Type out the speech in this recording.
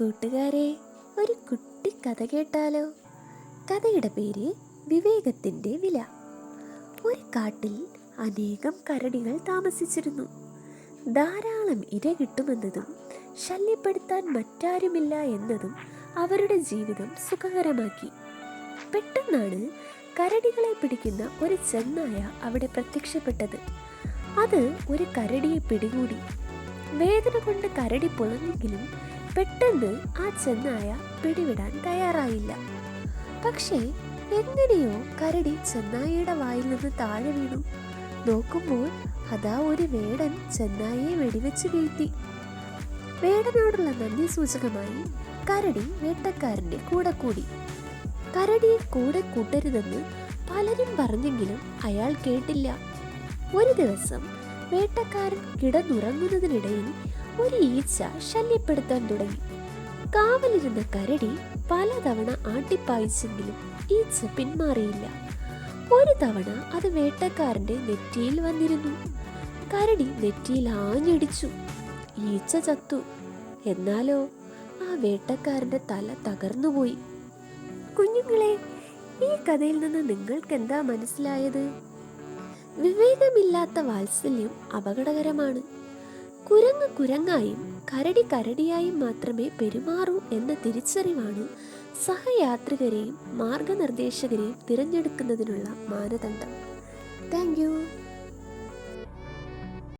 കൂട്ടുകാരെ ഒരു കുട്ടി കഥ കേട്ടാലോ? കഥയുടെ പേര് വിവേകത്തിന്റെ വില. ഒരു കാട്ടിൽ അനേകം കരടികൾ താമസിച്ചിരുന്നു. ധാരാളം ഇര കിട്ടുമെന്നതും ശല്യപ്പെടുത്താൻ മറ്റാരുമില്ല എന്നതും അവരുടെ ജീവിതം സുഖകരമാക്കി. പെട്ടെന്നാണ് കരടികളെ പിടിക്കുന്ന ഒരു ചെന്നായ അവിടെ പ്രത്യക്ഷപ്പെട്ടത്. അത് ഒരു കരടിയെ പിടികൂടി. വേദന കൊണ്ട് കരടി പുളഞ്ഞെങ്കിലും പെട്ടെന്ന് ആ ചെന്നായ പിടിവിടാൻ തയ്യാറായില്ല. പക്ഷേ എങ്ങനെയോ കരടി ചെന്നായയുടെ വായിൽ നിന്ന് താഴെ വീണു. നോക്കുമ്പോൾ അതാ ഒരു വേടൻ ചെന്നായയെ വെടിവെച്ച് വീഴ്ത്തി. വേടനോടുള്ള നന്ദി സൂചകമായി കരടി വേട്ടക്കാരന്റെ കൂടെ കൂടി. കരടിയെ കൂടെ കൂട്ടരുതെന്ന് പലരും പറഞ്ഞെങ്കിലും അയാൾ കേട്ടില്ല. ഒരു ദിവസം വേട്ടക്കാരൻ കിടന്നുറങ്ങുന്നതിനിടയിൽ ഒരു ഈച്ച ശല്യപ്പെടുത്താൻ തുടങ്ങി. കാവലിരുന്ന കരടി പലതവണ ആട്ടിപ്പായിച്ചെങ്കിലും ഈച്ച പിന്മാറിയില്ല. ഒരു തവണ അത് വേട്ടക്കാരന്റെ നെറ്റിയിൽ വന്നിരുന്നു. കരടി നെറ്റിയിൽ ആഞ്ഞടിച്ചു. ഈച്ച ചത്തു. എന്നാലോ ആ വേട്ടക്കാരന്റെ തല തകർന്നുപോയി. കുഞ്ഞുങ്ങളെ ഈ കഥയിൽ നിന്ന് നിങ്ങൾക്ക് എന്താ മനസ്സിലായത്? വിവേകമില്ലാത്ത വാത്സല്യം അപകടകരമാണ്. കുരങ്ങ് കുരങ്ങായും കരടി കരടിയായും മാത്രമേ പെരുമാറൂ എന്ന തിരിച്ചറിവാണ് സഹയാത്രികരെയും മാർഗനിർദ്ദേശകരെയും തിരഞ്ഞെടുക്കുന്നതിനുള്ള മാനദണ്ഡം. താങ്ക്